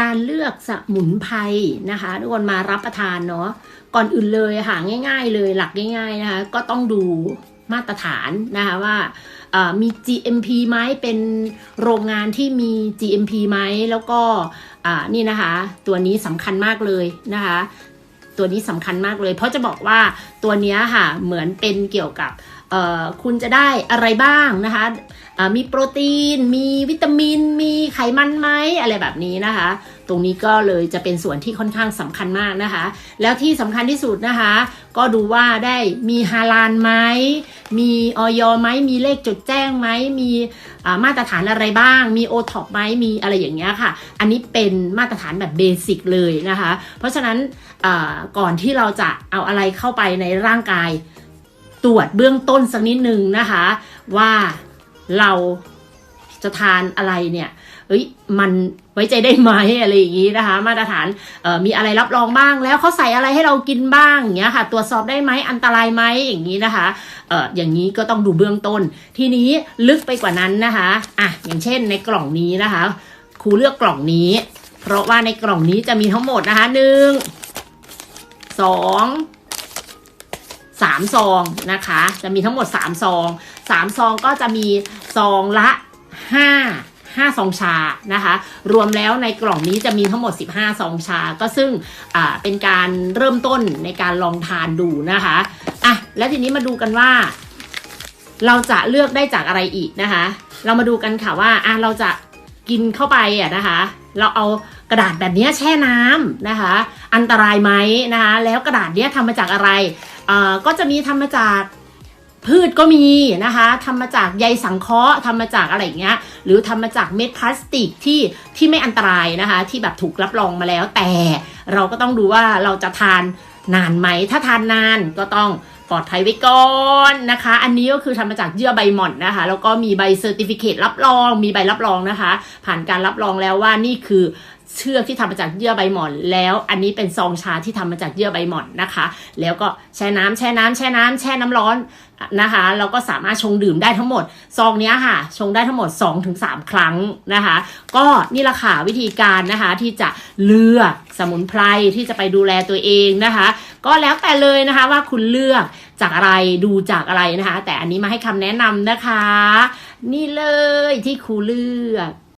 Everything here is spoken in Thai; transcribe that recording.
การเลือกสมุนไพรนะคะทุกคนมารับประทานเนาะก่อนอื่นเลยค่ะง่าย ๆ เลยหลักง่าย ๆนะคะ ก็ต้องดูมาตรฐานนะคะว่ามี GMP ไหมเป็นโรงงานที่มี GMP ไหมแล้วก็นี่นะคะ ตัวนี้สำคัญมากเลยนะคะ ตัวนี้สำคัญมากเลย เพราะจะบอกว่าตัวนี้ค่ะเหมือนเป็นเกี่ยวกับคุณจะได้อะไรบ้างนะคะ มีโปรตีน มีวิตามิน มีไขมันไหมอะไรแบบนี้นะคะ ตรงนี้ก็เลยจะเป็นส่วนที่ค่อนข้างสำคัญมากนะคะ แล้วที่สำคัญที่สุดนะคะ ก็ดูว่าได้มีฮาลานไหมมีออยไหมมีเลขจดแจ้งไหมมีมาตรฐานอะไรบ้าง มีโอท็อปไหมมีอะไรอย่างเงี้ยค่ะ อันนี้เป็นมาตรฐานแบบเบสิกเลยนะคะ เพราะฉะนั้นก่อนที่เราจะเอาอะไรเข้าไปในร่างกาย ตรวจเบื้องต้นสักนิดหนึ่งนะคะ ว่า เราจะทานอะไรเนี่ยเอ้ยมันไว้ใจได้ไหมอะไรอย่างนี้นะคะ มาตรฐานมีอะไรรับรองบ้าง แล้วเขาใส่อะไรให้เรากินบ้างอย่างเงี้ยค่ะ ตรวจสอบได้ไหมอันตรายไหมอย่างนี้นะคะเอออย่างนี้ก็ต้องดูเบื้องต้น ทีนี้ลึกไปกว่านั้นนะคะอะอย่างเช่นในกล่องนี้นะคะครูเลือกกล่องนี้ เพราะว่าในกล่องนี้จะมีทั้งหมดนะคะหนึ่งสอง สามซองนะคะ จะมีทั้งหมดสามซองสามซองก็จะมีซองละห้าห้าซองชานะคะ รวมแล้วในกล่องนี้จะมีทั้งหมด 15 ซองชา ก็ซึ่งเป็นการเริ่มต้นในการลองทานดูนะคะอะแล้วทีนี้มาดูกันว่า เราจะเลือกได้จากอะไรอีกนะคะ เรามาดูกันค่ะว่าอะเราจะกินเข้าไปอะนะคะ เราเอากระดาษแบบนี้แช่น้ำนะคะ อันตรายไหมนะคะ แล้วกระดาษเนี้ยทำมาจากอะไร ก็จะมีทำมาจากพืชก็มีนะคะทำมาจากใยสังเคราะห์ทำมาจากอะไรอย่างเงี้ย หรือทำมาจากเม็ดพลาสติกที่ที่ไม่อันตรายนะคะ ที่แบบถูกรับรองมาแล้ว แต่เราก็ต้องดูว่าเราจะทานนานไหม ถ้าทานนานก็ต้องปลอดภัยไว้ก่อนนะคะ อันนี้ก็คือทำมาจากเยื่อใบหม่อนนะคะ แล้วก็มีใบเซอร์ติฟิเคตรับรอง มีใบรับรองนะคะ ผ่านการรับรองแล้วว่านี่คือ เชือกที่ทำมาจากเยื่อใบหม่อน แล้วอันนี้เป็นซองชาที่ทำมาจากเยื่อใบหม่อนนะคะ แล้วก็แช่น้ำแช่น้ำแช่น้ำแช่น้ำร้อนนะคะเราก็สามารถชงดื่มได้ทั้งหมด ซองนี้ค่ะ ชงได้ทั้งหมด 2-3 ครั้งนะคะ ก็นี่ละค่ะวิธีการนะคะที่จะเลือกสมุนไพรที่จะไปดูแลตัวเองนะคะ ก็แล้วแต่เลยนะคะว่าคุณเลือกจากอะไรดูจากอะไรนะคะ แต่อันนี้มาให้คำแนะนำนะคะ นี่เลยที่ครูเลือก